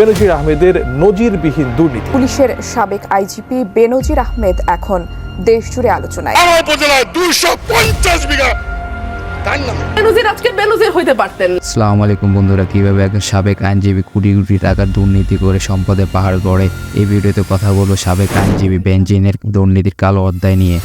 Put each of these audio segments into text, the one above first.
বেনজির আহমেদের নজিরবিহীন দুর্নীতি। পুলিশের সাবেক আইজিপি বেনজির আহমেদ এখন দেশ জুড়ে আলোচনায়। আমার উপজেলায় দুইশো পঞ্চাশ বিঘা তার নামে। বেনজির আজকে বেনজির হইতে পারতেন। আসসালামু আলাইকুম বন্ধুরা কীভাবে একজন সাবেক আইনজীবী কোটি কোটি টাকার দুর্নীতি করে সম্পদে পাহাড় গড়ে? এই ভিডিওতে কথা বলব সাবেক আইনজীবী বেঞ্জিনের দুর্নীতির কালো অধ্যায় নিয়ে।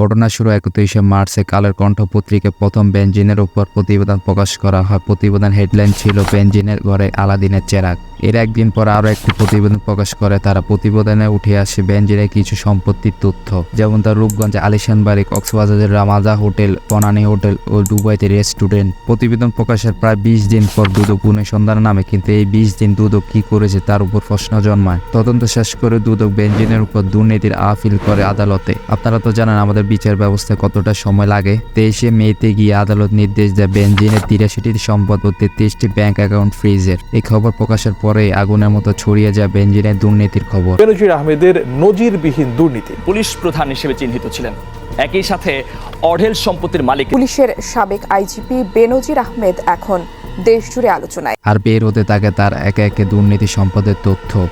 ঘটনা শুরু একত্রিশে মার্চে কালের কণ্ঠ পত্রিকায় প্রথম বেঞ্জিনের উপর প্রতিবেদন প্রকাশ করা হয়। প্রতিবেদন হেডলাইন ছিল বেঞ্জিনের ঘরে আলাদিনের চেরাগ। এর একদিন পর আরও একটি প্রতিবেদন প্রকাশ করে, তারা প্রতিবেদনে উঠে আসে বেঞ্জিনের কিছু সম্পত্তির তথ্য, যেমন তার রূপগঞ্জে আলিশান বাড়ি কক্সবাজারের রামাজা হোটেল, বনানী হোটেল ও দুবাইতে রেস্টুরেন্ট। প্রতিবেদন প্রকাশের প্রায় বিশ দিন পর দুদক পুনঃসন্ধান নামে, কিন্তু এই বিশ দিন দুদক কি করেছে তার উপর প্রশ্ন জন্মায়। তদন্ত শেষ করে দুদক বেঞ্জিনের উপর দুর্নীতির আপিল করে আদালতে। আপনারা তো জানেন আমাদের বিচার ব্যবস্থায় কতটা সময় লাগে। তেইশে মেতে গিয়ে আদালত নির্দেশ দেয় বেঞ্জিনের তিরাশিটি সম্পদ ও তেত্রিশটি ব্যাংক অ্যাকাউন্ট ফ্রিজের। এই খবর প্রকাশের পরে আগুনের মতো ছড়িয়ে যায় বেঞ্জিনের দুর্নীতির খবর। বেনজির আহমেদের নজিরবিহীন দুর্নীতি। পুলিশ প্রধান হিসেবে চিহ্নিত ছিলেন। একই সাথে অঢেল সম্পত্তির মালিক। পুলিশের সাবেক আইজিপি বেনজির আহমেদ এখন দেশ জুড়ে আলোচনায়। আর বের হতে থাকে তার একে একে দুর্নীতি সম্পদের তথ্য।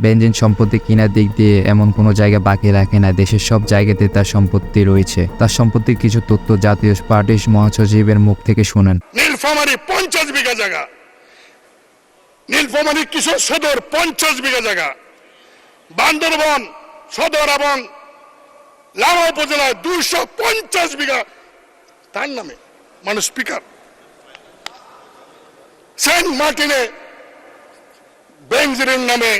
বেঞ্জিন সম্পত্তি কেনার দিক দিয়ে এমন কোনো জায়গা বাকি রাখে না। দেশের সব জায়গাতে তার সম্পত্তি রয়েছে। তার সম্পত্তির কিছু তথ্য জাতীয় পার্টির মহাসচিবের মুখ থেকে শুনেন। নীলফামারী পঞ্চাশ বিঘা জায়গা। নীলফামারী কিশোর সদর পঞ্চাশ বিঘা জায়গা। বান্দরবন সদর এবং লামা উপজেলায় দুইশো পঞ্চাশ বিঘা। তার নামে মানে স্পিকার। সেন্ট মার্টিনে বেঞ্জরের নামে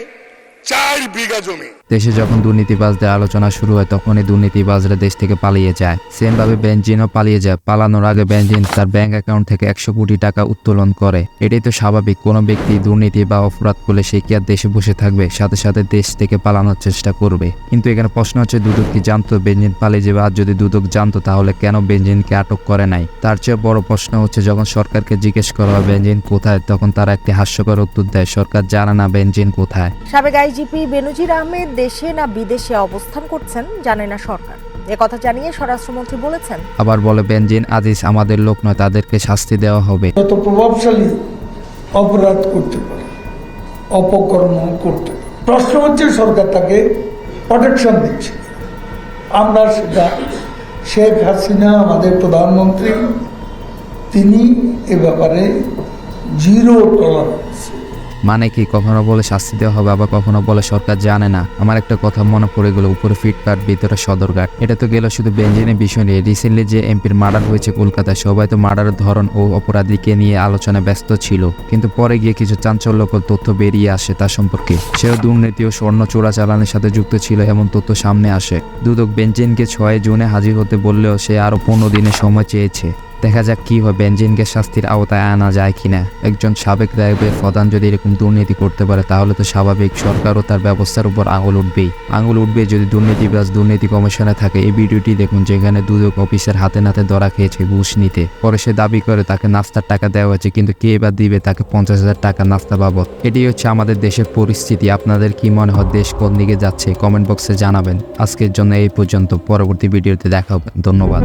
চার বিঘা জমি। দেশে যখন দুর্নীতিবাজদের আলোচনা শুরু হয়, তখনই দুর্নীতিবাজরা দেশ থেকে পালিয়ে যায়। সেমভাবে বেঞ্জিনও পালিয়ে যায়। পালানোর আগে বেঞ্জিন তার ব্যাংক অ্যাকাউন্ট থেকে একশো কোটি টাকা উত্তোলন করে। এটাই তো স্বাভাবিক। কোনো ব্যক্তি দুর্নীতি বা অপরাধ করলে সে কি আর দেশে বসে থাকবে? সাথে সাথে দেশ থেকে পালানোর চেষ্টা করবে। কিন্তু এখানে প্রশ্ন হচ্ছে, দুদক কি জানতো বেঞ্জিন পালিয়ে যাবে? আর যদি দুদক জানতো, তাহলে কেন বেঞ্জিনকে আটক করে নাই? তার চেয়ে বড় প্রশ্ন হচ্ছে, যখন সরকারকে জিজ্ঞেস করা হয় বেঞ্জিন কোথায়, তখন তারা একটি হাস্যকর উত্তর দেয়, সরকার জানে না বেঞ্জিন কোথায়। সাবেক আইজিপি বেনজির আহমেদ দেশে না বিদেশে অবস্থান করছেন জানে না সরকার। কথা জানিয়ে স্বরাষ্ট্রমন্ত্রী বলেছেন। আবার বলে বেঞ্জিন আজিজ আমাদের লোক নয় তাদেরকে শাস্তি দেওয়া হবে। যত প্রভাবশালী অপরাধ করতে পারে অপকর্ম করতে প্রশ্ন হচ্ছে সরকার তাকে প্রোটেকশন দিচ্ছে। আমরা সেটা শেখ হাসিনা আমাদের প্রধানমন্ত্রী তিনি এ ব্যাপারে জিরো টলারেন্স মানে কি, কখনো বলে শাস্তি দেওয়া হবে, আবার কখনো বলে সরকার জানে না? আমার একটা কথা মনে পড়ে গেল, উপরে ফিটপাট ভিতরে সদরঘাট। এটা তো গেল শুধু বেঞ্জিনের বিষয় নিয়ে। রিসেন্টলি যে এমপির মার্ডার হয়েছে কলকাতায়, সবাই তো মার্ডারের ধরন ও অপরাধীকে নিয়ে আলোচনায় ব্যস্ত ছিল। কিন্তু পরে গিয়ে কিছু চাঞ্চল্যকর তথ্য বেরিয়ে আসে তার সম্পর্কে। সেও দুর্নীতি ও স্বর্ণ চোরাচালানের সাথে যুক্ত ছিল, এমন তথ্য সামনে আসে। দুদক বেঞ্জিনকে ছয় জুনে হাজির হতে বললেও সে আরও পনেরো দিনের সময় চেয়েছে। দেখা যাক কি হয় বেঞ্জিনকে শাস্তির আওতায় আনা যায় কিনা। একজন সাবেক র্যাবের প্রধান যদি এরকম দুর্নীতি করতে পারে, তাহলে তো স্বাভাবিক সরকারও তার ব্যবস্থার উপর আঙুল উঠবেই। আঙুল উঠবে যদি দুর্নীতিবাজ দুর্নীতি কমিশনে থাকে। এই ভিডিওটি দেখুন, যেখানে দুদক অফিসের হাতে নাতে ধরা খেয়েছে ঘুষ নিতে। পরে সে দাবি করে, তাকে নাস্তার টাকা দেওয়া হয়েছে, কিন্তু কে এবার দিবে তাকে পঞ্চাশ হাজার টাকা নাস্তা বাবদ। এটি হচ্ছে আমাদের দেশের পরিস্থিতি। আপনাদের কি মনে হয়, দেশ কোন দিকে যাচ্ছে? কমেন্ট বক্সে জানাবেন। আজকের জন্য এই পর্যন্ত। পরবর্তী ভিডিওতে দেখা হবে। ধন্যবাদ।